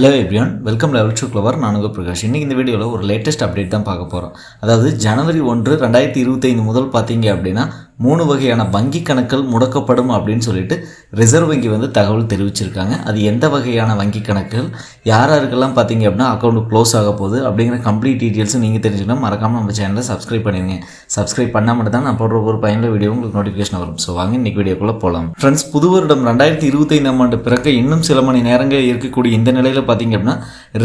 Hello everyone welcome level to clever நானுங்க பிரகாஷ். இன்றைக்கி இந்த வீடியோவில் ஒரு லேட்டஸ்ட் அப்டேட் தான் பார்க்க போகிறோம் அதாவது ஜனவரி ஒன்று ரெண்டாயிரத்தி இருபத்தைந்து முதல் பார்த்தீங்க அப்படின்னா மூணு வகையான வங்கி கணக்குகள் முடக்கப்படும் அப்படின்னு சொல்லிட்டு ரிசர்வ் வங்கி வந்து தகவல் தெரிவிச்சிருக்காங்க. அது எந்த வகையான வங்கி கணக்குகள் யார் யாருக்கெல்லாம் பார்த்தீங்க அப்படின்னா அக்கௌண்ட் க்ளோஸ் ஆக போகுது அப்படிங்கிற கம்ப்ளீட் டீட்டெயில்ஸும் நீங்கள் தெரிஞ்சுக்கணும். மறக்காமல் நம்ம சேனலை சப்ஸ்கிரைப் பண்ணிடுங்க. சப்ஸ்கிரைப் பண்ணால் மட்டும் தான் நான் போடுற ஒரு பயனுள்ள வீடியோ உங்களுக்கு நோட்டிஃபிகேஷன் வரும். ஸோ வாங்க இன்றைக்கி வீடியோக்குள்ளே போகலாம் ஃப்ரெண்ட்ஸ் புது வருடம் ரெண்டாயிரத்தி இருபத்தைந்தாம் ஆண்டு பிறக்க இன்னும் சில மணி நேரங்கள் இருக்கக்கூடிய இந்த நிலையில் பார்த்தீங்க அப்படின்னா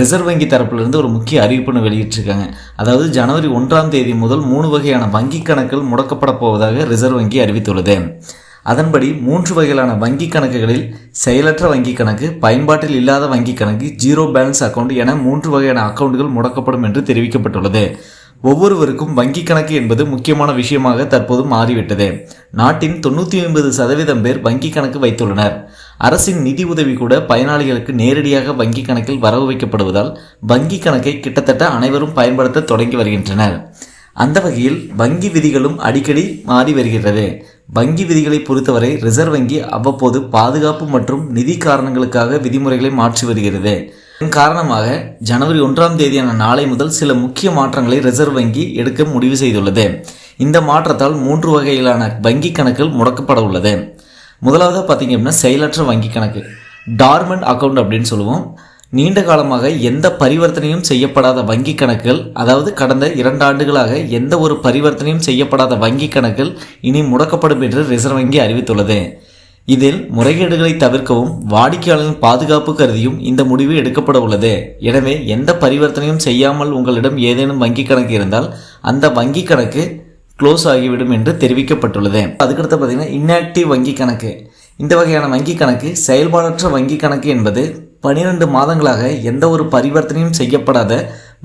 ரிசர்வ் வங்கி தரப்பிலிருந்து ஒரு முக்கிய அறிவிப்புன்னு வெளியிட்டிருக்காங்க. அதாவது ஜனவரி ஒன்றாம் தேதி முதல் மூணு வகையான வங்கி கணக்குகள் முடக்கப்பட போவதாக ரிசர்வ் வங்கி அறிவித்துள்ளது. அதன்படி மூன்று வகையிலான வங்கி கணக்குகளில் செயலற்ற வங்கி கணக்கு பயன்பாட்டில் இல்லாத வங்கி கணக்கு ஜீரோ பேலன்ஸ் அக்கௌண்ட் என மூன்று வகையான அக்கௌண்ட்கள் முடக்கப்படும் என்று தெரிவிக்கப்பட்டுள்ளது. ஒவ்வொருவருக்கும் வங்கி கணக்கு என்பது முக்கியமான விஷயமாக தற்போது மாறிவிட்டது. நாட்டின் தொண்ணூற்றி ஒன்பது சதவீதம் பேர் வங்கி கணக்கு வைத்துள்ளனர். அரசின் நிதி உதவி கூட பயனாளிகளுக்கு நேரடியாக வங்கி கணக்கில் வரவு வைக்கப்படுவதால் வங்கி கணக்கை கிட்டத்தட்ட அனைவரும் பயன்படுத்த தொடங்கி வருகின்றனர். அந்த வகையில் வங்கி விதிகளும் அடிக்கடி மாறி வருகிறது வங்கி விதிகளை பொறுத்தவரை ரிசர்வ் வங்கி அவ்வப்போது பாதுகாப்பு மற்றும் நிதி காரணங்களுக்காக விதிமுறைகளை மாற்றி வருகிறது. இதன் காரணமாக ஜனவரி ஒன்றாம் தேதியான நாளை முதல் சில முக்கிய மாற்றங்களை ரிசர்வ் வங்கி எடுக்க முடிவு செய்துள்ளது. இந்த மாற்றத்தால் மூன்று வகையிலான வங்கி கணக்குகள் முடக்கப்பட உள்ளது. முதலாவது பார்த்தீங்க அப்படின்னா செயலற்ற வங்கி கணக்கு. டார்மெண்ட் அக்கவுண்ட் அப்படின்னு சொல்லுவோம். நீண்ட காலமாக எந்த பரிவர்த்தனையும் செய்யப்படாத வங்கி கணக்குகள் அதாவது கடந்த இரண்டு ஆண்டுகளாக எந்த ஒரு பரிவர்த்தனையும் செய்யப்படாத வங்கி கணக்குகள் இனி முடக்கப்படும் என்று ரிசர்வ் வங்கி அறிவித்துள்ளது. இதில் முறைகேடுகளை தவிர்க்கவும் வாடிக்கையாளரின் பாதுகாப்பு கருதியும் இந்த முடிவு எடுக்கப்பட உள்ளது. எனவே எந்த பரிவர்த்தனையும் செய்யாமல் உங்களிடம் ஏதேனும் வங்கி கணக்கு இருந்தால் அந்த வங்கி கணக்கு க்ளோஸ் ஆகிவிடும் என்று தெரிவிக்கப்பட்டுள்ளது. அதுக்கடுத்து பார்த்தீங்கன்னா இன்ஆக்டிவ் வங்கி கணக்கு. இந்த வகையான வங்கி கணக்கு செயல்பாடற்ற வங்கி கணக்கு என்பது பனிரெண்டு மாதங்களாக எந்த ஒரு பரிவர்த்தனையும் செய்யப்படாத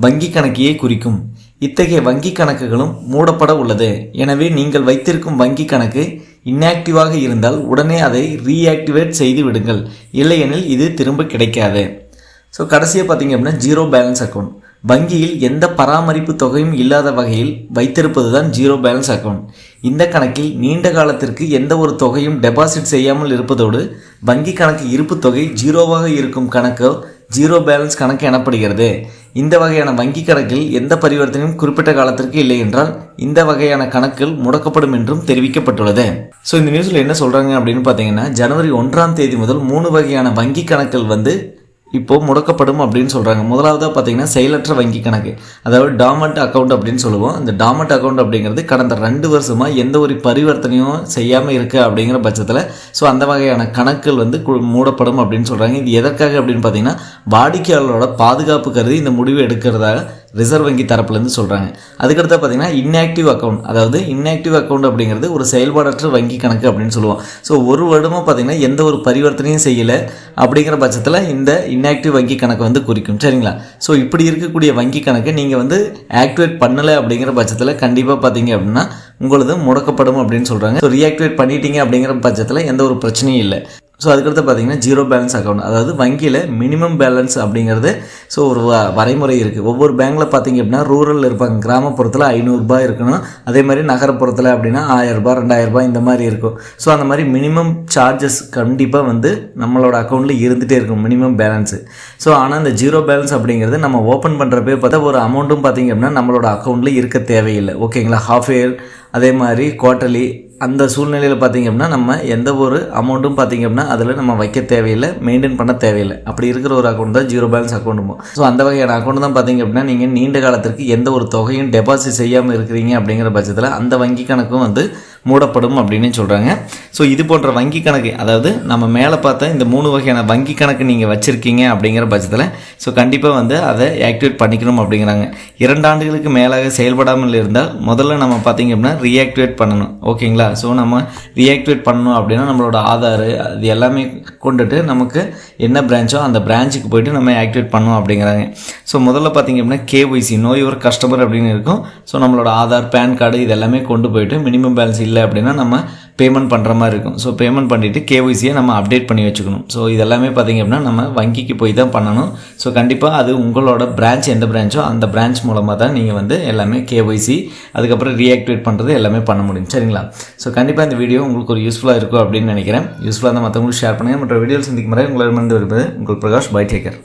வங்கி கணக்கையே குறிக்கும். இத்தகைய வங்கி கணக்குகளும் மூடப்பட உள்ளது. எனவே நீங்கள் வைத்திருக்கும் வங்கி கணக்கு இன்ஆக்டிவாக இருந்தால் உடனே அதை ரீஆக்டிவேட் செய்து விடுங்கள். இல்லையெனில் இது திரும்ப கிடைக்காது. ஸோ கடைசியாக பார்த்தீங்க அப்படின்னா ஜீரோ பேலன்ஸ் அக்கௌண்ட் வங்கியில் எந்த பராமரிப்பு தொகையும் இல்லாத வகையில் வைத்திருப்பது தான் ஜீரோ பேலன்ஸ் அக்கௌண்ட் இந்த கணக்கில் நீண்ட காலத்திற்கு எந்த ஒரு தொகையும் டெபாசிட் செய்யாமல் இருப்பதோடு வங்கி கணக்கு இருப்பு தொகை ஜீரோவாக இருக்கும் கணக்கு ஜீரோ பேலன்ஸ் கணக்கு எனப்படுகிறது. இந்த வகையான வங்கி கணக்கில் எந்த பரிவர்த்தனையும் குறிப்பிட்ட காலத்திற்கு இல்லை என்றால் இந்த வகையான கணக்குகள் முடக்கப்படும் என்றும் தெரிவிக்கப்பட்டுள்ளது. ஸோ இந்த நியூஸில் என்ன சொல்கிறாங்க அப்படின்னு பார்த்தீங்கன்னா ஜனவரி ஒன்றாம் தேதி முதல் மூணு வகையான வங்கி கணக்குகள் வந்து இப்போது முடக்கப்படும் அப்படின்னு சொல்கிறாங்க முதலாவதாக பார்த்தீங்கன்னா செயலற்ற வங்கி கணக்கு. அதாவது டாமண்ட் அக்கௌண்ட் அப்படின்னு சொல்லுவோம். இந்த டாமண்ட் அக்கௌண்ட் அப்படிங்கிறது கடந்த ரெண்டு வருஷமாக எந்த ஒரு பரிவர்த்தனையும் செய்யாமல் இருக்குது அப்படிங்கிற பட்சத்தில் ஸோ அந்த வகையான கணக்குகள் வந்து மூடப்படும் அப்படின்னு சொல்கிறாங்க இது எதற்காக அப்படின்னு பார்த்தீங்கன்னா வாடிக்கையாளரோட பாதுகாப்பு கருதி இந்த முடிவு எடுக்கிறதாக ரிசர்வ் வங்கி தரப்புலேருந்து சொல்கிறாங்க அதுக்கடுத்து பார்த்தீங்கன்னா இன்ஆக்டிவ் அக்கௌண்ட் அதாவது இன்ஆக்டிவ் அக்கௌண்ட் அப்படிங்கிறது ஒரு செயல்பாடற்ற வங்கி கணக்கு அப்படின்னு சொல்லுவோம். ஸோ ஒரு வருடமும் பார்த்தீங்கன்னா எந்த ஒரு பரிவர்த்தனையும் செய்யலை அப்படிங்கிற பட்சத்தில் இந்த இன்ஆக்டிவ் வங்கி கணக்கு வந்து குறிக்கும். சரிங்களா? ஸோ இப்படி இருக்கக்கூடிய வங்கி கணக்கை நீங்கள் வந்து ஆக்டிவேட் பண்ணலை அப்படிங்கிற பட்சத்தில் கண்டிப்பாக பார்த்தீங்க அப்படின்னா உங்களது முடக்கப்படும் அப்படின்னு சொல்கிறாங்க ஸோ ரீஆக்டிவேட் பண்ணிட்டீங்க அப்படிங்கிற பட்சத்தில் எந்த ஒரு பிரச்சனையும் இல்லை. ஸோ அதுக்கடுத்து பார்த்தீங்கன்னா ஜீரோ பேலன்ஸ் அக்கௌண்ட் அதாவது வங்கியில் மினிமம் பேலன்ஸ் அப்படிங்கிறது ஸோ ஒரு வ வரைமுறை இருக்குது ஒவ்வொரு பேங்க்கில் பார்த்தீங்க அப்படின்னா ரூரலில் இருப்பாங்க. கிராமப்புறத்தில் ஐநூறுரூபா இருக்கணும். அதே மாதிரி நகரப்புறத்தில் அப்படின்னா ஆயிரரூபா ரெண்டாயிரரூபா இந்த மாதிரி இருக்கும். ஸோ அந்த மாதிரி மினிமம் சார்ஜஸ் கண்டிப்பாக வந்து நம்மளோட அக்கௌண்ட்டில் இருந்துகிட்டே இருக்கும். மினிமம் பேலன்ஸு ஸோ ஆனால் இந்த ஜீரோ பேலன்ஸ் அப்படிங்கிறது நம்ம ஓப்பன் பண்ணுறப்பே பார்த்தா ஒரு அமௌண்ட்டும் பார்த்தீங்க அப்படின்னா நம்மளோட அக்கௌண்ட்டில் இருக்க தேவையில்லை. ஓகேங்களா ஹாஃப் இயர் அதே மாதிரி குவார்ட்டர்லி அந்த சூழ்நிலையில் பார்த்திங்க அப்படின்னா நம்ம எந்த ஒரு அமௌண்ட்டும் பார்த்திங்க அப்படின்னா அதில் நம்ம வைக்க தேவையில்லை மெயின்டைன் பண்ண தேவையில்லை. அப்படி இருக்கிற ஒரு அக்கௌண்ட் தான் ஜீரோ பேலன்ஸ் அக்கௌண்ட்டுமோ ஸோ அந்த வகையான அக்கௌண்ட் தான் பார்த்திங்க அப்படின்னா நீங்கள் நீண்ட காலத்திற்கு எந்த ஒரு தொகையும் டெபாசிட் செய்யாமல் இருக்கிறீங்க அப்படிங்கிற பட்சத்தில் அந்த வங்கி கணக்கும் வந்து மூடப்படும் அப்படின்னு சொல்கிறாங்க ஸோ இது போன்ற வங்கி கணக்கு அதாவது நம்ம மேலே பார்த்த இந்த மூணு வகையான வங்கி கணக்கு நீங்கள் வச்சுருக்கீங்க அப்படிங்கிற பட்சத்தில் ஸோ கண்டிப்பாக வந்து அதை ஆக்டிவேட் பண்ணிக்கணும் அப்படிங்கிறாங்க. இரண்டு ஆண்டுகளுக்கு மேலாக செயல்படாமல் இருந்தால் முதல்ல நம்ம பார்த்தீங்க அப்படின்னா ரீஆக்டிவேட் பண்ணணும். ஓகேங்களா ஸோ நம்ம ரீஆக்டிவேட் பண்ணணும் அப்படின்னா நம்மளோட ஆதார் அது எல்லாமே கொண்டுட்டு நமக்கு என்ன பிரான்ச்சோ அந்த பிரான்ச்சுக்கு போயிட்டு நம்ம ஆக்டிவேட் பண்ணணும் அப்படிங்கிறாங்க. ஸோ முதல்ல பார்த்தீங்க அப்படின்னா கேஒய்சி நோய் ஒரு கஸ்டமர் அப்படின்னு இருக்கும். ஸோ நம்மளோட ஆதார் பேன் கார்டு இது எல்லாமே கொண்டு போயிட்டு மினிமம் பேலன்ஸ் இல்லை அப்படின்னா நம்ம பேமெண்ட் பண்ணுற மாதிரி இருக்கும். ஸோ பேமெண்ட் பண்ணிவிட்டு கேஒய்சியை நம்ம அப்டேட் பண்ணி வச்சுக்கணும். ஸோ இதெல்லாமே பார்த்திங்க அப்படின்னா நம்ம வங்கிக்கு போய் தான் பண்ணணும். ஸோ கண்டிப்பாக அது உங்களோட பிரான்ச் எந்த பிரான்ச்சோ அந்த பிரான்ச் மூலமாக தான் நீங்கள் வந்து எல்லாமே கேஒய்சி அதுக்கப்புறம் ரீஆக்டிவேட் பண்ணுறது எல்லாமே பண்ண முடியும். சரிங்களா? ஸோ கண்டிப்பாக இந்த வீடியோ உங்களுக்கு ஒரு யூஸ்ஃபுல்லாக இருக்கும் அப்படின்னு நினைக்கிறேன். யூஸ்ஃபுல்லாக தான் மற்றவங்களுக்கு ஷேர் பண்ணுங்கள் மற்ற வீடியோ சந்திக்கும் முறை உங்களிடமிருந்து வருவது உங்கள் பிரகாஷ் பை டேக்கர்